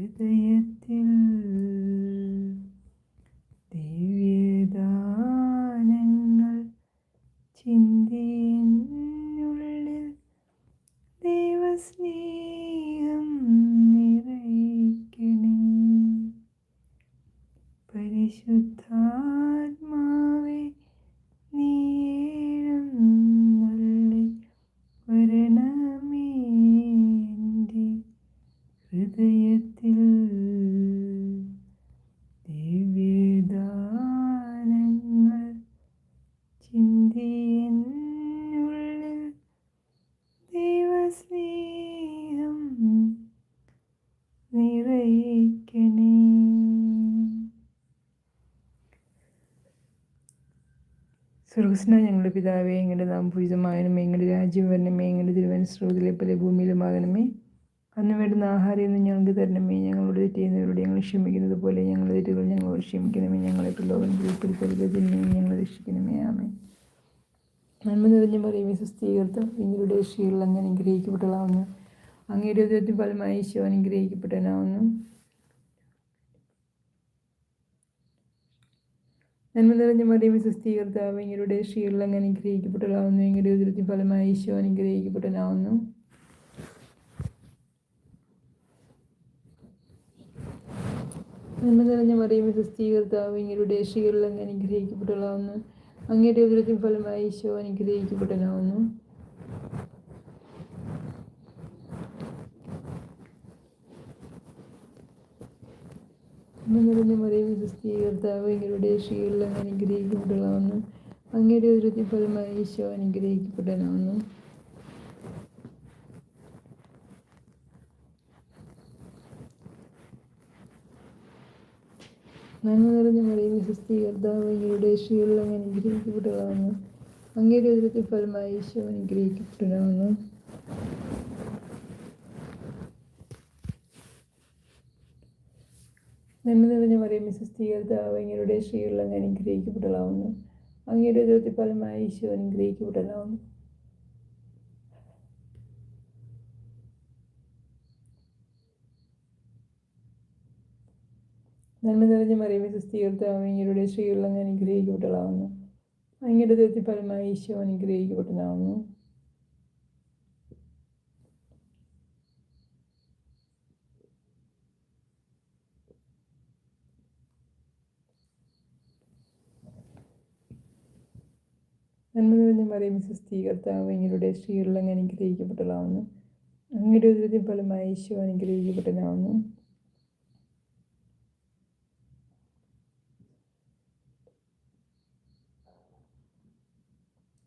ഹൃദയത്തിൽ സ്വർഗസ്ന ഞങ്ങളുടെ പിതാവേ എങ്ങനെ നാം പൂജിതമാകണമേ എങ്ങനെ രാജ്യം വരണമേ എങ്ങനെ തിരുവൻ സ്രോതിലെ പോലെ ഭൂമിയിലുമാകണമേ അന്ന് വേണ്ടുന്ന ആഹാരം ഇന്ന് ഞങ്ങൾക്ക് തരണമേ. ഞങ്ങളോട് തെറ്റിയുന്നവരോട് ഞങ്ങൾ ക്ഷമിക്കുന്നത് പോലെ ഞങ്ങളുടെ തെറ്റുകൾ ഞങ്ങളോട് ക്ഷമിക്കണമേ. ഞങ്ങളെ പ്രലോഭനത്തിൽ ഉൾപ്പെടുത്തരുത് തിന്മയും ഞങ്ങൾ രക്ഷിക്കണമേ. ആമേ നന്മ നിറഞ്ഞ പറയുമേ സുസ്ഥീകൃതം നിങ്ങളുടെ ഷീകൾ അങ്ങനെ അനുഗ്രഹിക്കപ്പെട്ടതാവുന്നു അങ്ങയുടെ ഫലമായി ഈശോ അനുഗ്രഹിക്കപ്പെട്ടനാവുന്നു നന്മ നിറഞ്ഞ മറിയമേ സുസ്ഥീകർത്താവ് ഇങ്ങയുടെ അങ്ങനെ അനുഗ്രഹിക്കപ്പെട്ടതാവുന്നു എങ്ങളുടെ ഉദരത്തിൻ ഫലമായി ഈശോ അനുഗ്രഹിക്കപ്പെട്ടനാവുന്നു നന്മ നിറഞ്ഞ മറിയമേ സുസ്ഥീകർത്താവ് ഇങ്ങയുടെ അങ്ങനെ അനുഗ്രഹിക്കപ്പെട്ടതാവുന്നു അങ്ങയുടെ ഉദരത്തിൻ ഫലമായി ഈശോ അനുഗ്രഹിക്കപ്പെട്ടനാവുന്നു നന്മ നിറഞ്ഞ മറിയ സുസ്ഥീകർത്താവ് ഇങ്ങയുടെ ഷീകൾ അങ്ങനെ അനുഗ്രഹിക്കപ്പെട്ടതാവുന്നു അങ്ങയുടെ ഉദരത്തിൽ ഫലമായി ഈശോ അനുഗ്രഹിക്കപ്പെടണമെന്നും. നന്മ നിറഞ്ഞ മറിയ വിശ്വസ്തീകർത്താവ് അങ്ങയുടെ ഷീകൾ അങ്ങനെ അനുഗ്രഹിക്കപ്പെട്ടതാവുന്നു അങ്ങയുടെ ഉദരത്തിൽ ഫലമായി ഈശോ അനുഗ്രഹിക്കപ്പെട്ടതാവുന്നു നന്മ നിറഞ്ഞ മറിയമേ സുസ്ഥീകർത്താവ് അങ്ങയുടെ ശ്രീയുള്ള അങ്ങ് അനുഗ്രഹിക്കപ്പെടലാവുന്നു. അങ്ങയുടെ ഉദരത്തിൽ ഫലമായി ഈശോ അനുഗ്രഹിക്കപ്പെടലാവുന്നു. നന്മ നിറഞ്ഞ മറിയമേ സുസ്ഥീകർത്താവ് അങ്ങയുടെ ശ്രീയുള്ള അങ്ങ് അനുഗ്രഹിക്കപ്പെടലാവുന്നു. അങ്ങയുടെ ദൈവത്തിൽ ഫലമായി ഈശോ അനുഗ്രഹിക്കപ്പെട്ടതാവുന്നു നന്മ നിറഞ്ഞ മറിയമേ സുസ്ഥീകർത്താവ് അങ്ങയുടെ ശ്രീകൾ അങ്ങ് അനുഗ്രഹിക്കപ്പെട്ടതാവുന്നു അങ്ങയുടെ ഉദരത്തിൻ ഫലമായി ഈശോ അനുഗ്രഹിക്കപ്പെട്ടതാവുന്നു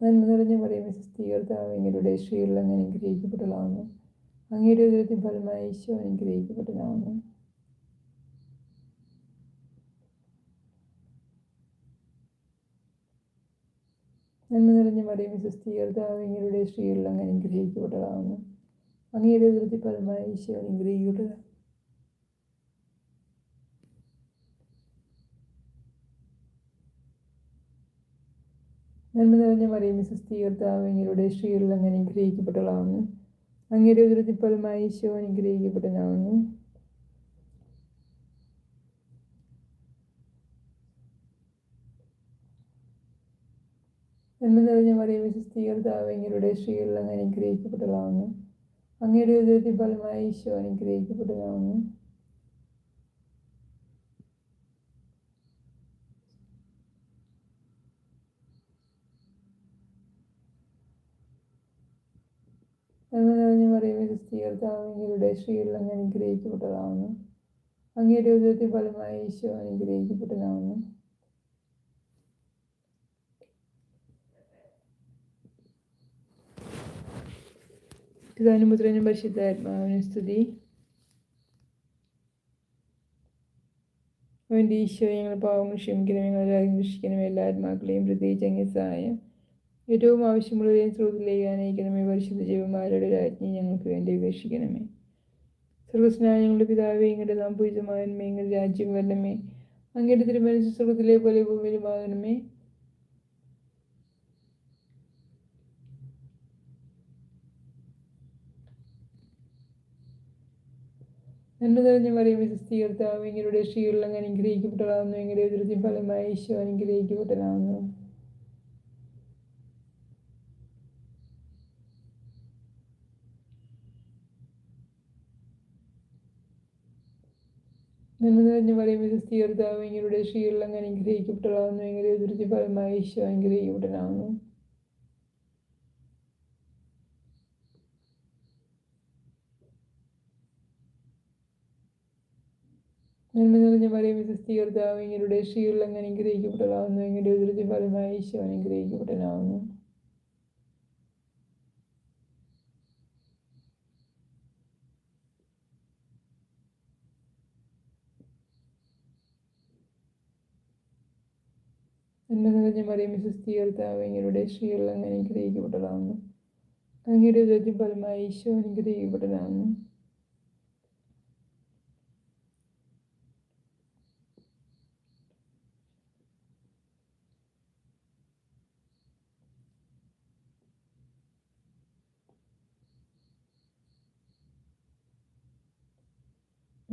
നന്മ നിറഞ്ഞ പറയുന്ന സുസ്ഥീകർത്താവ് എങ്ങളുടെ ശ്രീകളിൽ അങ്ങ് അനുഗ്രഹിക്കപ്പെട്ടതാവുന്നു അങ്ങയുടെ ഉദരത്തിൻ ഫലമായി ഈശോ അനുഗ്രഹിക്കപ്പെട്ടതാവുന്നു നന്മ നിറഞ്ഞ മറിയമേ സുസ്ഥീകർത്താവ് എങ്ങളുടെ ശ്രീകളിൽ അങ്ങ് അനുഗ്രഹിക്കപ്പെട്ടതാകുന്നു. അങ്ങയുടെ ഉദരത്തിൽ ഫലമായി ഈശോ അനുഗ്രഹിക്കപ്പെട്ടത് നന്മ നിറഞ്ഞ മറിയമേ സുസ്ഥീകർത്താവ് അങ്ങയുടെ ശ്രീകളിൽ അങ്ങ് അനുഗ്രഹിക്കപ്പെട്ടതാകുന്നു. അങ്ങയുടെ ഉദരത്തിൽ ഫലമായി ഈശോ അനുഗ്രഹിക്കപ്പെട്ടതാവുന്നു നന്മ നിറഞ്ഞ മറിയമേ സുസ്ഥീകർത്താവ് അങ്ങയുടെ ശ്രീകളിൽ അനുഗ്രഹിക്കപ്പെട്ടതാവുന്നു അങ്ങയുടെ ഉദരത്തിൽ ഫലമായി ഈശോ അനുഗ്രഹിക്കപ്പെട്ടതാവുന്നു നന്മ നിറഞ്ഞ മറിയമേ ക്രിസ്തീകർത്താവ് അങ്ങയുടെ അങ്ങ് അനുഗ്രഹിക്കപ്പെട്ടതാവുന്നു അങ്ങയുടെ ഉദരത്തിൽ ഫലമായി ഈശോ അനുഗ്രഹിക്കപ്പെട്ടതാവുന്നു പിതാനും പുത്രനും പരിശുദ്ധാത്മാവിന് സ്തുതി. അവന്റെ ഈശോ ഞങ്ങൾ പാവങ്ങൾ ക്ഷമിക്കണം ഞങ്ങൾ രാജ്യം രക്ഷിക്കണം എല്ലാ ആത്മാക്കളെയും പ്രത്യേകിച്ച് അങ്ങനെ സഹായം. ഏറ്റവും ആവശ്യമുള്ളതിനെ സ്രോതിലേക്ക് അനയിക്കണമേ പരിശുദ്ധ ജീവന്മാരുടെ രാജ്ഞി ഞങ്ങൾക്ക് വേണ്ടി ഉപേക്ഷിക്കണമേ സർവസ്നായ ഞങ്ങളുടെ പിതാവേ ഇങ്ങനെ നാം പൂജിതമാകണമേ ഇങ്ങയുടെ രാജ്യം വരണമേ അങ്ങയുടെ തിരുമനസ് സ്വർഗത്തിലെ പോലെ ഭൂമിയിലുമാകണമേ നന്മ പറയും മറിയമേ സുസ്ഥീകർത്താവ് ഇങ്ങയുടെ ശ്രീകളിൽ അനുഗ്രഹിക്കപ്പെട്ടതാകുന്നു എങ്ങനെ ഉദരത്തിൻ ഫലമായി ഈശോ അനുഗ്രഹിക്കപ്പെട്ടതാകുന്നു നന്മ പറയും മറിയമേ സുസ്ഥീകർത്താവ് ഇങ്ങയുടെ ശ്രീകളിൽ അനുഗ്രഹിക്കപ്പെട്ടതാകുന്നു എങ്ങനെ ഉദരത്തിൻ ഫലമായി ഈശോ അനുഗ്രഹിക്കപ്പെട്ടതാകുന്നു നന്മ നിറഞ്ഞ മറിയം വിശ്വസ്തീകർത്താവ് ഇങ്ങയുടെ ഷീകളിൽ അങ്ങ് ഇങ്ങനെ ഉദരത്തിൻ ഫലമായി ഈശോ അനുഗ്രഹിക്കപ്പെട്ടനാവുന്നു നന്മ നിറഞ്ഞ മറിയം വിശ്വസ്തീകർത്താവ് ഇങ്ങയുടെ ഷീകളിൽ അങ്ങ് അനുഗ്രഹിക്കപ്പെട്ടതാകുന്നു അങ്ങയുടെ ഉദരത്തിൻ ഫലമായി ഈശോ അനുഗ്രഹിക്കപ്പെട്ടതാകുന്നു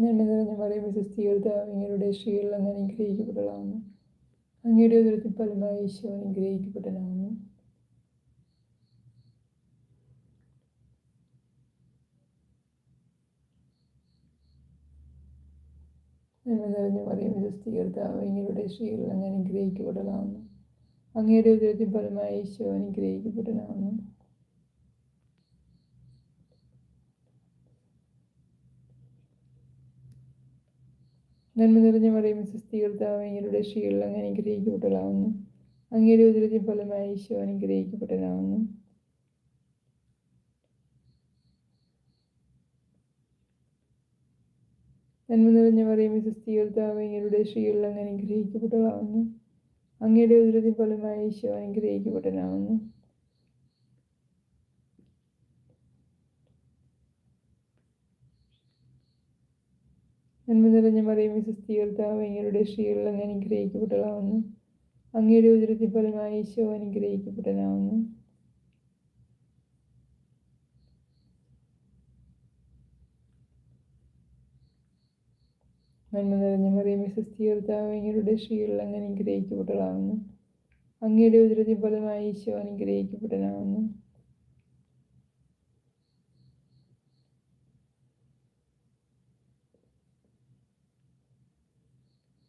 നന്മ നിറഞ്ഞ മറിയമേ സുസ്ഥീകർത്താവ് അങ്ങയുടെ ഷീകളിൽ അങ്ങ് ഗ്രഹിക്കപ്പെട്ടതാണ് അങ്ങയുടെ ഉദരത്തിൽ ഫലമായി ഈശോ അനുഗ്രഹിക്കപ്പെട്ടതാകുന്നു നന്മ നിറഞ്ഞ മറിയമേ സുസ്ഥീകർത്താവ് അങ്ങയുടെ ശ്രീകൾ അങ്ങ് അനുഗ്രഹിക്കപ്പെട്ടതാകുന്നു അങ്ങയുടെ ഉദരത്തിൽ ഫലമായി ഈശോ അനുഗ്രഹിക്കപ്പെട്ടതാകുന്നു നന്മ നിറഞ്ഞ മറിയും സുസ്ഥീകർത്താവ് അങ്ങയുടെ ശ്രീകളിൽ അങ്ങ് അനുഗ്രഹിക്കപ്പെട്ടതാവുന്നു അങ്ങയുടെ ഉദരത്തിൻ ഫലമായി ഈശോ അനുഗ്രഹിക്കപ്പെട്ടതാവുന്നു നന്മ നിറഞ്ഞ മറിയും സുസ്ഥീകർത്താവ് അങ്ങയുടെ ശ്രീകളിൽ അങ്ങ് അനുഗ്രഹിക്കപ്പെട്ടതാവുന്നു അങ്ങയുടെ ഉദരത്തിൻ ഫലമായി ഈശോ അനുഗ്രഹിക്കപ്പെട്ടതാകുന്നു നന്മ നിറഞ്ഞ മറിയമേ സുസ്ഥീകർത്താവ് അങ്ങയുടെ ശ്രീകളിൽ അങ്ങ് അനുഗ്രഹിക്കപ്പെട്ടതാവുന്നു അങ്ങയുടെ ഉദരത്തിൽ ഫലമായി ഈശോ അനുഗ്രഹിക്കപ്പെട്ടതാവുന്നു നന്മ നിറഞ്ഞ മറിയം സുസ്ഥീകർത്താവ് അങ്ങയുടെ ശ്രീകളിൽ അങ്ങ് അനുഗ്രഹിക്കപ്പെട്ടതാവുന്നു അങ്ങയുടെ ഉദരത്തിൽ ഫലമായി ഈശോ അനുഗ്രഹിക്കപ്പെട്ടതാകുന്നു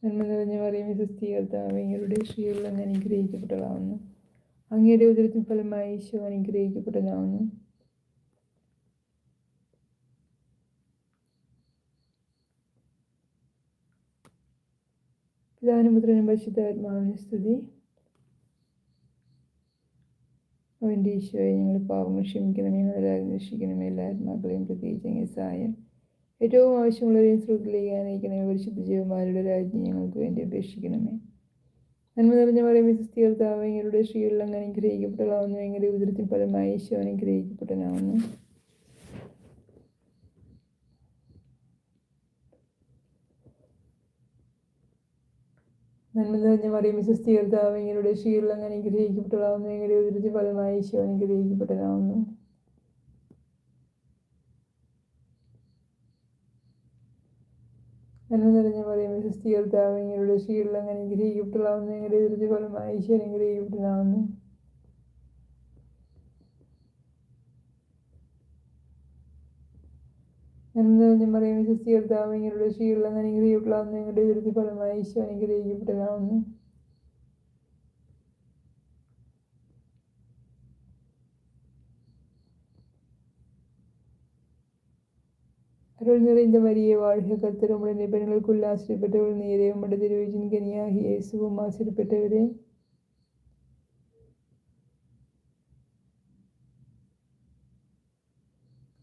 നന്മ നിറഞ്ഞ മറിയമേ സുസ്ഥീകർത്താവ് അങ്ങയുടെ ശ്രീകളിൽ അങ്ങ് അനുഗ്രഹിക്കപ്പെട്ടതാവുന്നു അങ്ങയുടെ ഉദരത്തിന് ഫലമായി ഈശോ അനുഗ്രഹിക്കപ്പെട്ടതാവുന്നു പിതാനുപുത്രനും പരിശുദ്ധാത്മാവിന് സ്തുതി. അവന്റെ ഈശോയെ ഞങ്ങൾ പാവങ്ങൾ ക്ഷമിക്കണമേ രക്ഷിക്കണമേ എല്ലാ ആത്മാക്കളെയും പ്രത്യേകിച്ച് സഹായം. ഏറ്റവും ആവശ്യമുള്ളവരെയും ശ്രുതിയിലേക്ക് അനയിക്കണമേ പരിശുദ്ധ ജീവന്മാരുടെ രാജ്യം ഞങ്ങൾക്ക് വേണ്ടി അപേക്ഷിക്കണമേ. നന്മ നിറഞ്ഞ പറയുമ്പോൾ സുസ്ഥീർത്താവ് എങ്ങളുടെ അനുഗ്രഹിക്കപ്പെട്ടതാവുന്നു എങ്ങളുടെ ഉദരത്തിൻ ഫലമായി ഈശോ അനുഗ്രഹിക്കപ്പെട്ടനാവുന്നു നന്മ നിറഞ്ഞ പറയുമ്പോൾ സുസ്ഥീർത്താവ് എങ്ങളുടെ അനുഗ്രഹിക്കപ്പെട്ടതാവുന്നു എങ്ങളുടെ ഉദരത്തിൻ ഫലമായി ഈശോ അനുഗ്രഹിക്കപ്പെട്ടനാവുന്നു നന്മ നിറഞ്ഞ പറയുമ്പോൾ സുസ്ഥീർത്താവ് നിങ്ങളുടെ ശീലം അങ്ങനെ അനുഗ്രഹിക്കപ്പെട്ടതാവുന്നു എങ്ങളുടെ ഫലം ഫലമായി ഈശോ എന്നു നന്മ നിറഞ്ഞ ഇങ്ങനെയുള്ള സുസ്ഥീർത്താവ് എങ്ങളുടെ ശ്രീകളിൽ അങ്ങ് ഫലം എങ്ങളുടെ ഉദരത്തിൻ ഫലമായി ഈശോ അനുഗ്രഹിക്കപ്പെട്ടതാവുന്നു அருள் நிறைந்த மரியே வாழ்க கர்த்தர் உடைய பெண்களுக்குள் ஆசிரியப்பட்டவள் நீரே உம்முடைய திருவச்சின் கனியாகி இயேசுவும் ஆசிரியப்பட்டவரே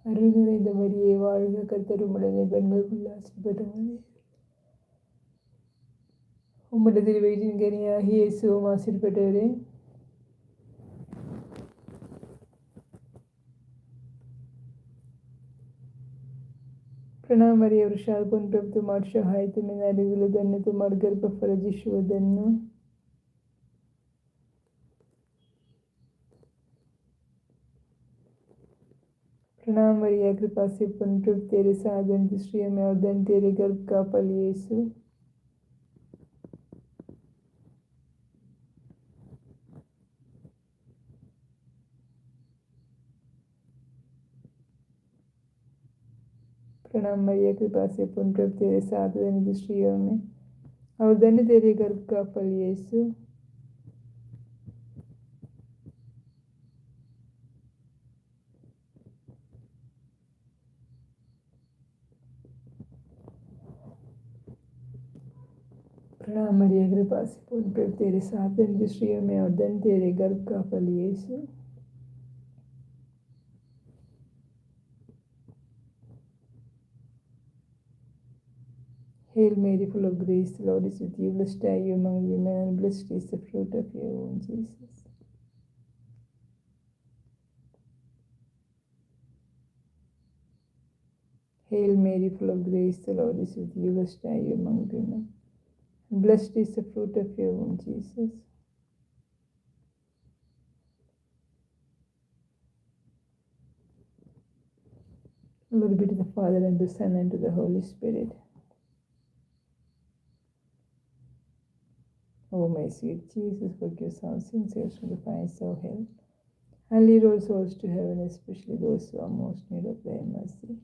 அருள் நிறைந்த மரியே வாழ்க கர்த்தர் உடைய பெண்களுக்குள் ஆசிரியப்பட்டவளே உம்முடைய திருவயிற்றின் கனியாகி இயேசுவும் ஆசிரியப்பட்டவரே ಪ್ರಣವ ಮರಿಯ ವೃಷಾರ್ಪನ್ ಪ್ರಭು ತುಮಾರ್ ಸಹಾಯ ತುಮಿ ನಾರಿವಿಲದನ್ನು ತುಮಾರ್ ಗರ್ಭ ಫಲಜಿಸುವುದನ್ನು ಪ್ರಣಾಮ ಮರಿಯ ಕೃಪಾ ಸಿಪ್ಪನ್ ಪ್ರಭು ತೇರೆ ಸಾಧನ್ ಶ್ರೀಯಮೆ ಅವಧನ್ ತೇರೆ ಗರ್ಭ ಕಾಪಲ್ ಯೇಸು में और धन तेरे गर्भ का फल यीशु प्रणाम मरिया कृपा से पुनः तेरे साधन स्त्रियों में और धन्य तेरे गर्भ का फल यीशु। प्रणाम मरिया कृपा से पूर्ण प्रभु तेरे साथ इंद्रियों में और धन तेरे गर्भ का फल यीशु। Hail Mary, full of grace, the Lord is with you. Blessed are you among women, and blessed is the fruit of your womb, Jesus. Hail Mary, full of grace, the Lord is with you. Blessed are you among women. And blessed is the fruit of your womb, Jesus. Glory be to the Father, and to the Son, and to the Holy Spirit. My sweet Jesus, forgive our save us from the fires of hell, and lead all souls to heaven, especially those who are most need of thy mercy.